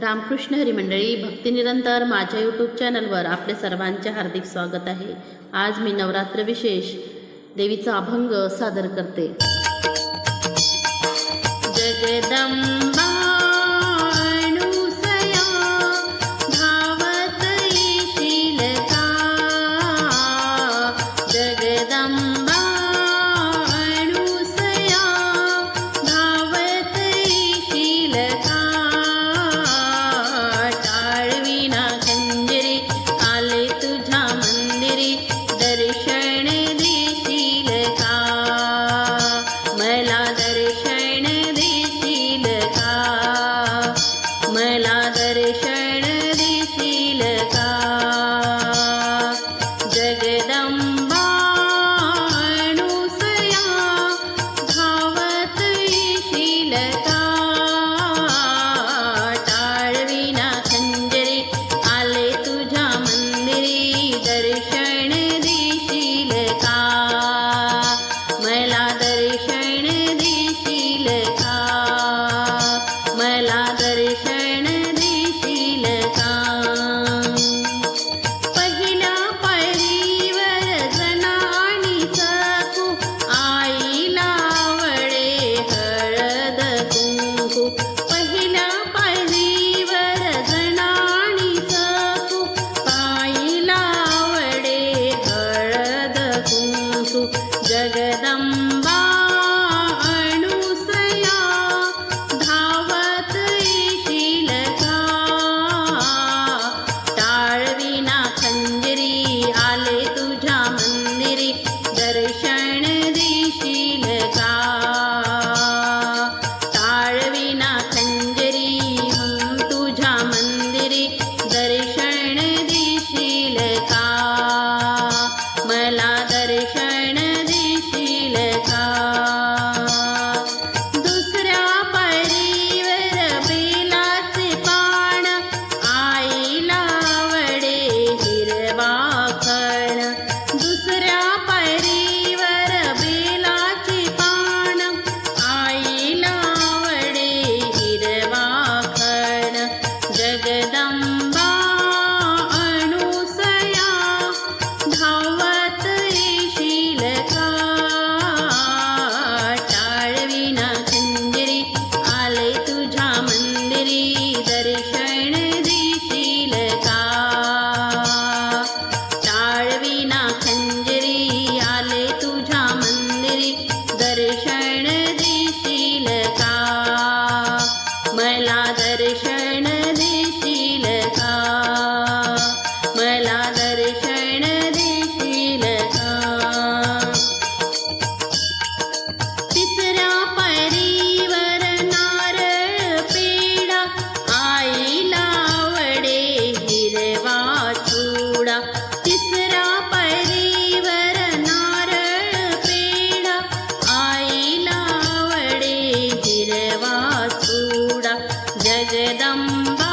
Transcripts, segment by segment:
रामकृष्ण हरिमंडळी भक्तिनिरंतर माझ्या यूट्यूब चॅनलवर आपले सर्वांचे हार्दिक स्वागत आहे. आज मी नवरात्र विशेष देवीचा अभंग सादर करते. जगदम जगदम्बा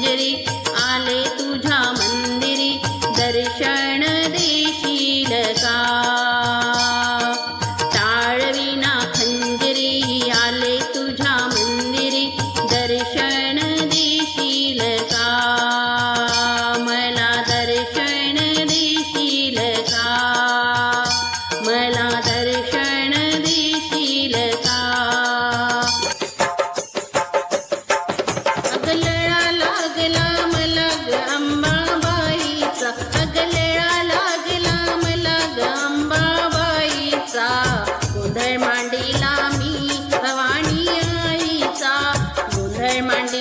पिंजरी आले तुझ्या मन demanding.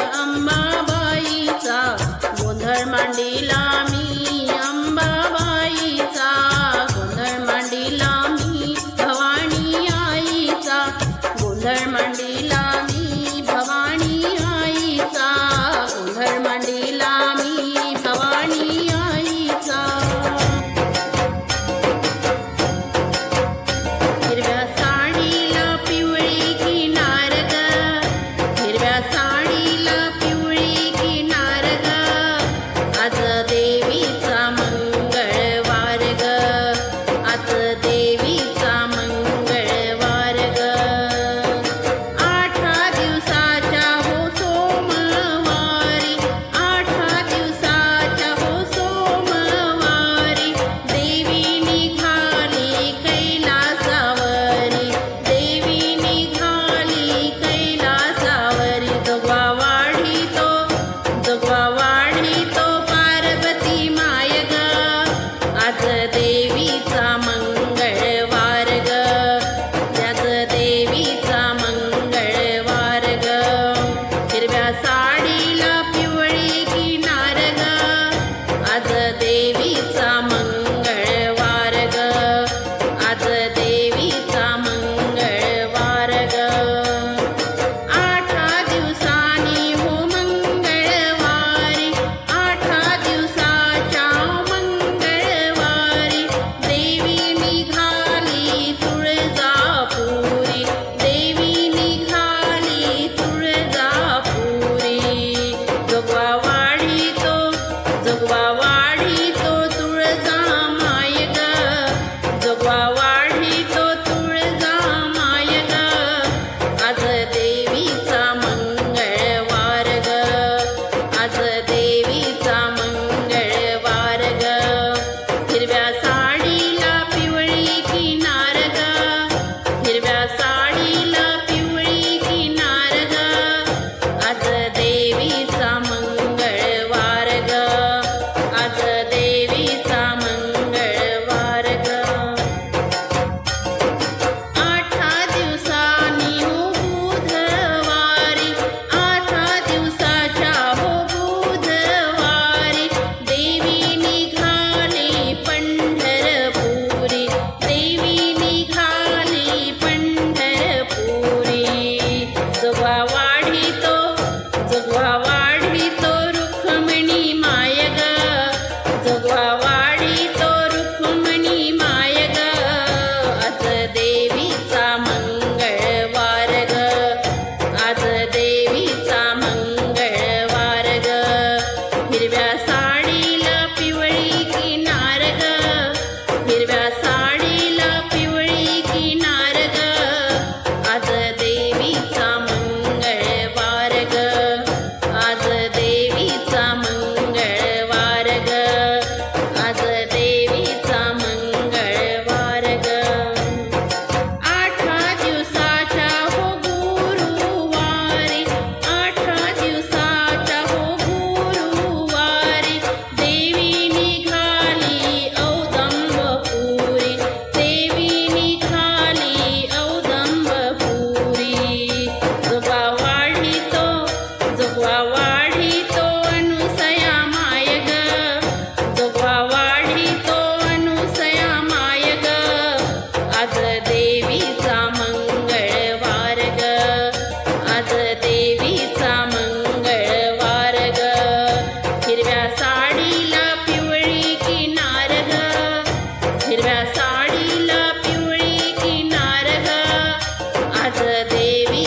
I'm Amar. good मायग भगवान baby.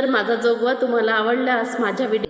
जर माझा जोगवा तुम्हाला आवडल्यास माझ्या व्हिडिओ